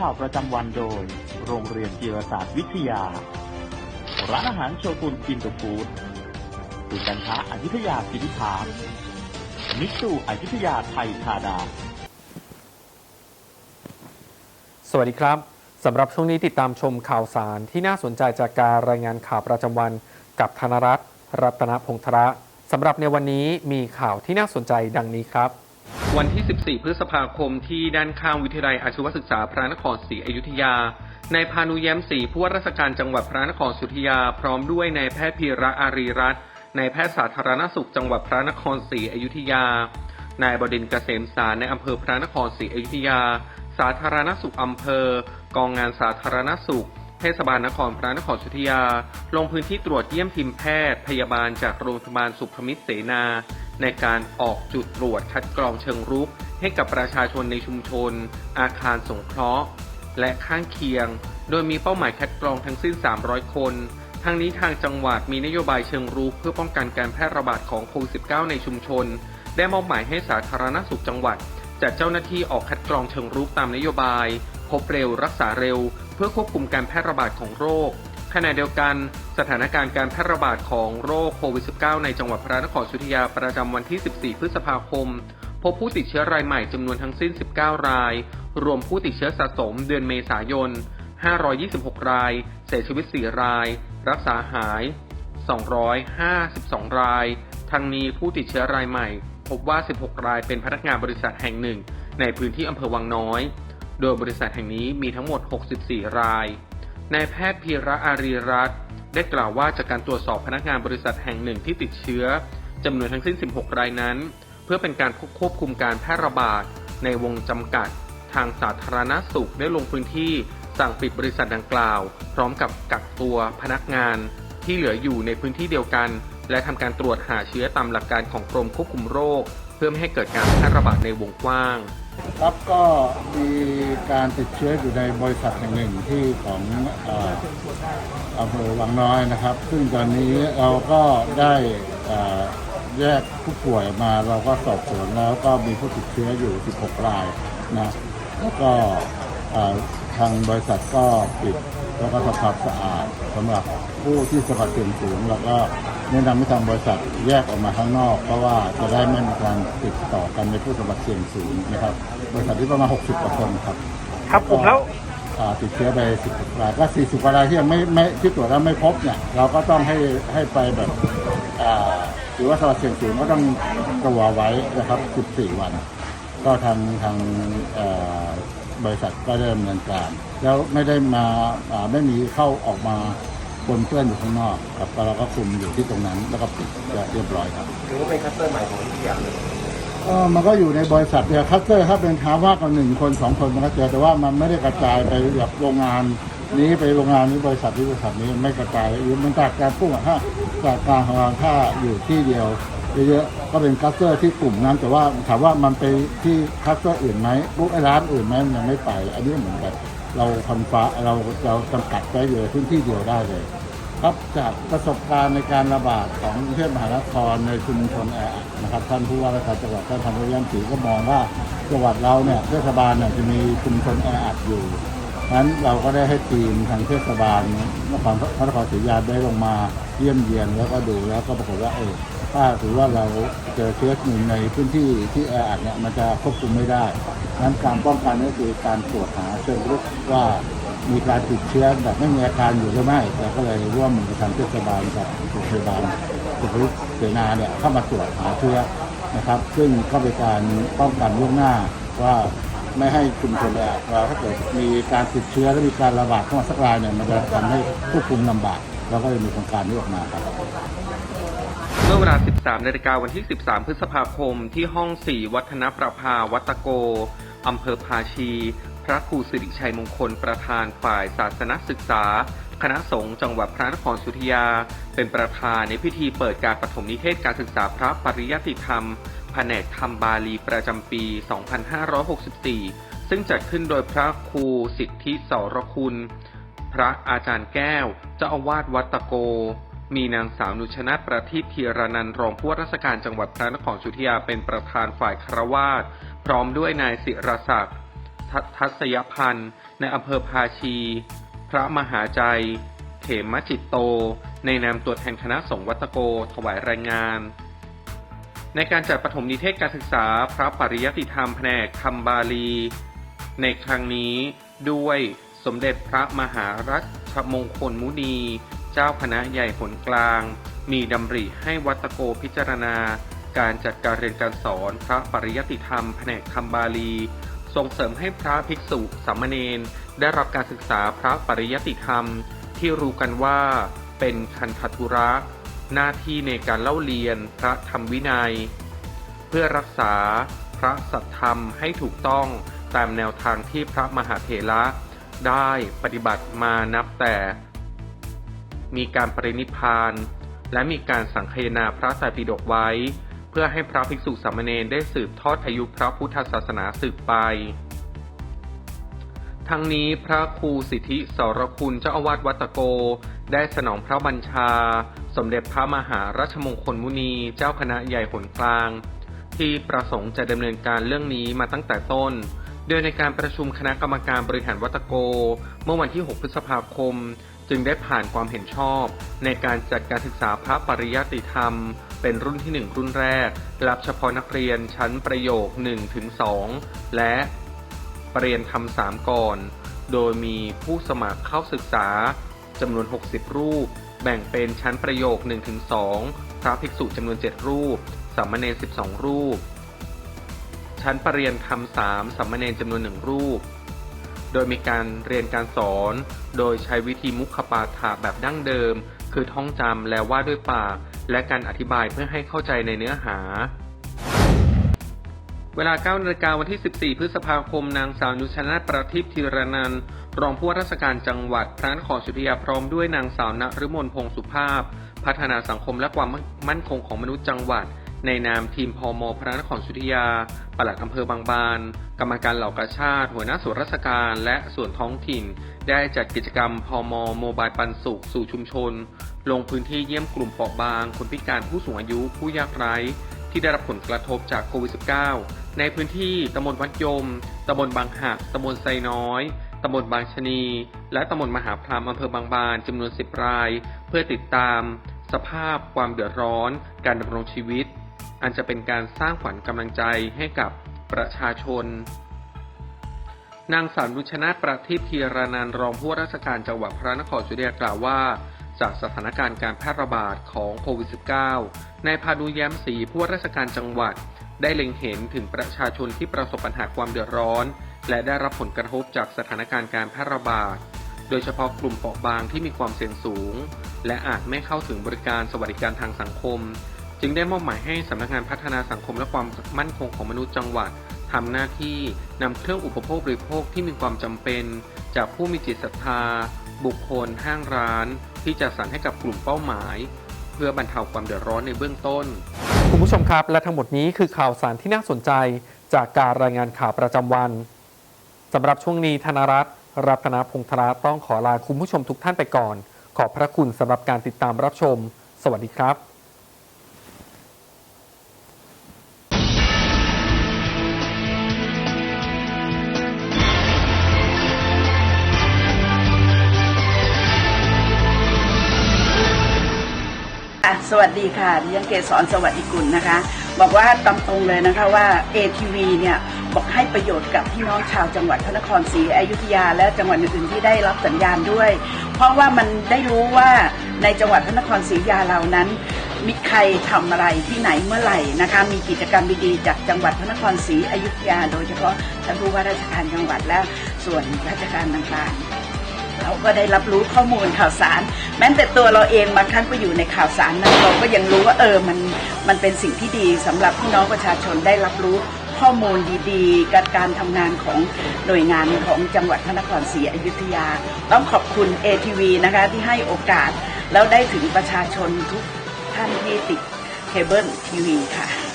ข่าวประจำวันโดย โรงเรียนจีรศาสตร์วิทยา ร้านอาหารโชกุนอินเตอร์ฟู้ดศูนย์การค้าอายุทยาสินิพาร์คมิตซูอายุทยาไทยธาดา สวัสดีครับสำหรับช่วงนี้ติดตามชมข่าวสารที่น่าสนใจจากการรายงานข่าวประจำวันกับธนรัตน์รัตนพงษ์ธระสำหรับในวันนี้มีข่าวที่น่าสนใจดังนี้ครับ วันที่ 14 พฤษภาคมที่ด้านข้างวิทยาลัยอาชีวศึกษาพระนครศรีอยุธยานายพานุแย้มศรีผู้ว่าราชการจังหวัดพระนครศรีอยุธยา พร้อมด้วยนายแพทย์พีระอารีรัตน์นายแพทย์สาธารณสุขจังหวัดพระนครศรีอยุธยานายบดินเกษมสารในอำเภอพระนครศรีอยุธยา สาธารณสุขอำเภอ กองงานสาธารณสุข เทศบาลนครพระนครศรีอยุธยา ลงพื้นที่ตรวจเยี่ยมทีมแพทย์พยาบาลจากโรงพยาบาลสุขมิตรเสนา ในการออกจุดตรวจคัดกรองเชิงรุก ให้กับประชาชนในชุมชน อาคารสงเคราะห์ และข้างเคียง โดยมีเป้าหมายคัดกรองทั้งสิ้น 300 คนทั้งนี้ทางจังหวัดมีนโยบายเชิงรุกเพื่อป้องกันการแพร่ระบาดของโควิด -19 ในชุมชน ได้มอบหมายให้สาธารณสุขจังหวัด จัดเจ้าหน้าที่ออกคัดกรองเชิงรุกตามนโยบาย พบเร็วรักษาเร็ว เพื่อควบคุมการแพร่ระบาดของโรค ขณะเดียวกันสถานการณ์การแพร่ระบาดของโรคโควิด -19 ในจังหวัดพระนครศรีอยุธยาประจำวันที่ 14 พฤษภาคม พบผู้ติดเชื้อรายใหม่จำนวนทั้งสิ้น 19 ราย รวมผู้ติดเชื้อสะสมเดือนเมษายน 526 ราย เสียชีวิต 4 ราย รักษาหาย 252 ราย ทั้งนี้ผู้ติดเชื้อรายใหม่ พบว่า 16 รายเป็นพนักงานบริษัทแห่งหนึ่ง ในพื้นที่อำเภอวังน้อย โดยบริษัทแห่งนี้มีทั้งหมด 64 ราย นายแพทย์พีระอารีรัตน์ได้กล่าวว่าจากการตรวจสอบพนักงานบริษัทแห่งหนึ่งที่ติดเชื้อจำนวนทั้งสิ้น 16 รายนั้น เพื่อเป็นการควบคุมการแพร่ระบาดในวงจำกัด ทางสาธารณสุขได้ลงพื้นที่สั่งปิดบริษัทดังกล่าว พร้อมกับกักตัวพนักงาน ที่เหลืออยู่ในพื้นที่เดียวกัน และทำการตรวจหาเชื้อตามหลักการของกรมควบคุมโรค เพื่อไม่ให้เกิดการแพร่ระบาดในวงกว้าง ครับก็มีการติดเชื้ออยู่ในบริษัทแห่งหนึ่งที่ของอำเภอวังน้อยนะครับ ซึ่งตอนนี้เราก็ได้แยกผู้ป่วยมาเราก็สอบสวนแล้วก็มีผู้ติดเชื้ออยู่ 16 รายนะแล้วก็ทางบริษัทก็ปิด แล้วก็ทำความสะอาดสำหรับผู้ที่สัมผัสเสี่ยงสูง แล้วก็แนะนำให้ทางบริษัทแยกออกมาข้างนอก เพราะว่าจะได้ไม่มีการติดต่อกันในผู้สัมผัสเสี่ยงสูงนะครับ บริษัทที่ประมาณ 60กว่าคนครับ ครับผมแล้วอ่าติดเชื้อไป10รายก็40กว่ารายที่ยังไม่ไม่ที่ตรวจแล้วไม่พบเนี่ยเราก็ต้องให้ให้ไปแบบอ่าหรือว่าสัมผัสเสี่ยงสูงก็ต้องตัวไว้นะครับ 14 วัน ก็ทางทางเอ่อ บริษัทก็ได้ดำเนินการ แล้วไม่ได้มาอ่าไม่มีเข้าออกมาปนเปื้อนอยู่ข้างนอกครับก็เราก็คุมอยู่ที่ตรงนั้นแล้วก็ปิดจะเรียบร้อยครับถือว่าเป็นคัสเตอร์ใหม่ของที่อย่างหนึ่งเออมันก็อยู่ในบริษัทเนี่ยคัสเตอร์ถ้าเป็นถามว่ากันหนึ่งคนสองคนมันก็เจอแต่ว่ามันไม่ได้กระจายไปแบบโรงงานนี้ไปโรงงานนี้บริษัทนี้บริษัทนี้ไม่กระจายหรือมันจากการพุ่งอะถ้าจากการของเราถ้าอยู่ที่เดียว เยอะๆก็เป็นคัสเตอร์ที่กลุ่มนั้น แต่ว่าถามว่ามันไปที่คัสเตอร์อื่นไหมพวกไอ้ร้านอื่นไหมมันยังไม่ไป อันนี้เหมือนกันเราคอนฟ้าเราเราจำกัดไว้เลยพื้นที่เดียวได้เลย ครับจากประสบการณ์ในการระบาดของกรุงเทพมหานครในชุมชนแออัดนะครับท่านผู้ว่าราชการจังหวัดท่านพันธุ์ยันตีก็มองว่าจังหวัดเราเนี่ยเทศบาลเนี่ยจะมีชุมชนแออัดอยู่ นั้นเราก็ได้ให้ทีมทางเทศบาลนครพระนครศรีอยุธยาได้ลงมาเยี่ยมเยียนแล้วก็ดูแล้วก็ปรากฏว่าเออถ้าถือว่าเราเจอเชื้อหนึ่งในพื้นที่ที่แออัดเนี่ยมันจะควบคุมไม่ได้นั้นการป้องกันก็คือการตรวจหาเชิงรุกว่ามีการติดเชื้อแบบไม่มีอาการอยู่หรือไม่เราก็เลยร่วมมือกับทางเทศบาลกับโรงพยาบาลสุขรุเสนาเนี่ยเข้ามาตรวจหาเชื้อนะครับ ซึ่งก็เป็นการป้องกันล่วงหน้าว่า ไม่ให้ชุมชนแออัดเราถ้าเกิดมีการติดเชื้อและมีการระบาดเข้ามาสักรายเนี่ยมันจะทำให้ควบคุมลำบากเราก็เลยมีโครงการนี้ออกมาครับเมื่อเวลา 13นาฬิกาวันที่ 13 พฤษภาคม ที่ห้อง 4 วัฒนประภาวัตะโก อำเภอภาชี พระครูสิริชัยมงคลประธานฝ่ายศาสนศึกษา คณะสงฆ์จังหวัดพระนครศรีอยุธยา เป็นประธานในพิธีเปิดการปฐมนิเทศการศึกษาพระปริยัติธรรมแผนกธรรมบาลีประจำปี 2564 ซึ่งจัดขึ้นโดยพระครูสิทธิสรคุณ พระอาจารย์แก้ว เจ้าอาวาสวัดตะโก มีนางสาวนุชนาถประทีปธีรนันรองผู้ราชการจังหวัดพระนครศรีอยุธยาเป็นประธานฝ่ายคารวาสพร้อมด้วยนายศิรศักดิ์ทัทัศยพันธ์ในอำเภอภาชี พระมหาใจ เขมจิตโต ในนามตัวแทนคณะสงฆ์วัตโก ถวายรายงาน ในการจัดปฐมนิเทศการศึกษาพระปริยติธรรมแผนกคำบาลี ในครั้งนี้ด้วยสมเด็จพระมหารัชมงคลมุนี เจ้าคณะใหญ่หนกลาง มีดำริให้วัตโกพิจารณา การจัดการเรียนการสอนพระปริยติธรรมแผนกคำบาลี ส่งเสริมให้พระภิกษุสามเณรได้รับการศึกษาพระปริยติธรรมที่รู้กันว่าเป็นคันธทุระ หน้าที่ในการเล่าเรียนพระธรรมวินัย เพื่อรักษาพระสัทธรรมให้ถูกต้องตามแนวทางที่พระมหาเถระได้ปฏิบัติมานับแต่ มีการปรินิพาน และมีการสังคายนาพระไตรปิฎกไว้ เพื่อให้พระภิกษุสามเณรได้สืบทอดอายุพระพุทธศาสนาสืบไป ทั้งนี้พระครูสิทธิสรคุณเจ้าอาวาสวัตโก ได้สนองพระบัญชา สมเด็จพระมหารัชมงคลมุนีเจ้าคณะใหญ่หนกลาง ที่ประสงค์จะดำเนินการเรื่องนี้มาตั้งแต่ต้น โดยในการประชุมคณะกรรมการบริหารวัดตโก เมื่อวันที่ 6 พฤษภาคม จึงได้ผ่านความเห็นชอบ ในการจัดการศึกษาพระปริยติธรรม เป็นรุ่นที่ 1 รุ่นแรก รับเฉพาะนักเรียนชั้นประโยค 1-2 และประเรียนทำสามก่อน โดยมีผู้สมัครเข้าศึกษา จำนวน 60 รูป แบ่งเป็นชั้นประโยค 1-2 พระภิกษุจำนวน 7 รูปสามเณร 12 รูป ชั้นประเรียนทำสามสามเณรจำนวนหนึ่งรูป โดยมีการเรียนการสอน โดยใช้วิธีมุขปาฐะแบบดั้งเดิม คือท่องจำแล้วว่าด้วยปากและการอธิบายเพื่อให้เข้าใจในเนื้อหา เวลา9นาฬิกาวันที่ 14 พฤษภาคม นางสาวนุชนาถประทิปธีรนันรองผู้ว่าราชการจังหวัดพระนครศรีอยุธยาพร้อมด้วยนางสาวนฤมลพงศ์สุภาพ พัฒนาสังคมและความมั่นคงของมนุษย์จังหวัด ในนามทีมพมพระนครศรีอยุธยา ปลัดอำเภอบางบาน กรรมการเหล่ากาชาติ หัวหน้าส่วนราชการ และส่วนท้องถิ่น ได้จัดกิจกรรมพมโมบายปันสุขสู่ชุมชน ลงพื้นที่เยี่ยมกลุ่มเปราะบาง คนพิการผู้สูงอายุผู้ยากไร้ที่ได้รับผลกระทบจากโควิด -19 ในพื้นที่ตำบลวัดยม ตำบลบางหัก ตำบลไซน้อย ตำบลบางชะนี และตำบลมหาพรามอำเภอบางบานจำนวน 10 ราย เพื่อติดตาม สภาพความเดือดร้อน การดำรงชีวิต อันจะเป็นการสร้างขวัญกำลังใจให้กับประชาชน นางสาวนุชนาประทีปธีรนันรองผู้ว่าราชการจังหวัดพระนครศรีอยุธยากล่าวว่าจากสถานการณ์การแพร่ระบาดของโควิด -19 นายพานุแย้มศรีผู้ว่าราชการจังหวัด ได้เล็งเห็นถึงประชาชนที่ประสบปัญหาความเดือดร้อน และได้รับผลกระทบจากสถานการณ์การแพร่ระบาด โดยเฉพาะกลุ่มเปราะบางที่มีความเสี่ยงสูง และอาจไม่เข้าถึงบริการสวัสดิการทางสังคม จึงได้มอบหมายให้สำนักงานพัฒนาสังคมและความมั่นคงของมนุษย์จังหวัดทำหน้าที่นำเครื่องอุปโภคบริโภคที่มีความจำเป็น จากผู้มีจิตศรัทธา บุคคล ห้างร้าน ที่จะสรรให้กับกลุ่มเป้าหมาย พื่อบรรเทาความเดือดร้อนในเบื้องต้น คุณผู้ชมครับ และทั้งหมดนี้คือข่าวสารที่น่าสนใจจากการรายงานข่าวประจำวันสำหรับช่วงนี้ธนรัตน์รัตนพงษ์ธราต้องขอลาคุณผู้ชมทุกท่านไปก่อน ขอบพระคุณสำหรับการติดตามรับชม สวัสดีครับ สวัสดีค่ะดิฉันเกศรสวัสดิกุลนะคะ บอกว่าตามตรงเลยนะคะว่า ATV เนี่ยบอกให้ประโยชน์กับพี่น้องชาวจังหวัดพระนครศรีอยุธยา และจังหวัดอื่นๆที่ได้รับสัญญาณด้วย เพราะว่ามันได้รู้ว่าในจังหวัดพระนครศรีอยุธยาเรานั้น มีใครทำอะไรที่ไหนเมื่อไหร่นะคะมีกิจกรรมดีๆจากจังหวัดพระนครศรีอยุธยา โดยเฉพาะท่านผู้ว่าราชการจังหวัดและส่วนราชการต่างๆ เราก็ได้รับรู้ข้อมูลข่าวสาร แม้แต่ตัวเราเองบางครั้งก็อยู่ในข่าวสารนั้นเราก็ยังรู้ว่าเออมันมันเป็นสิ่งที่ดีสำหรับพี่น้องประชาชนได้รับรู้ข้อมูลดีๆการการทำงานของหน่วยงานของจังหวัดพระนครศรีอยุธยา ต้องขอบคุณ ATV นะคะที่ให้โอกาส แล้วได้ถึงประชาชนทุกท่านที่ติดเคเบิลทีวีค่ะ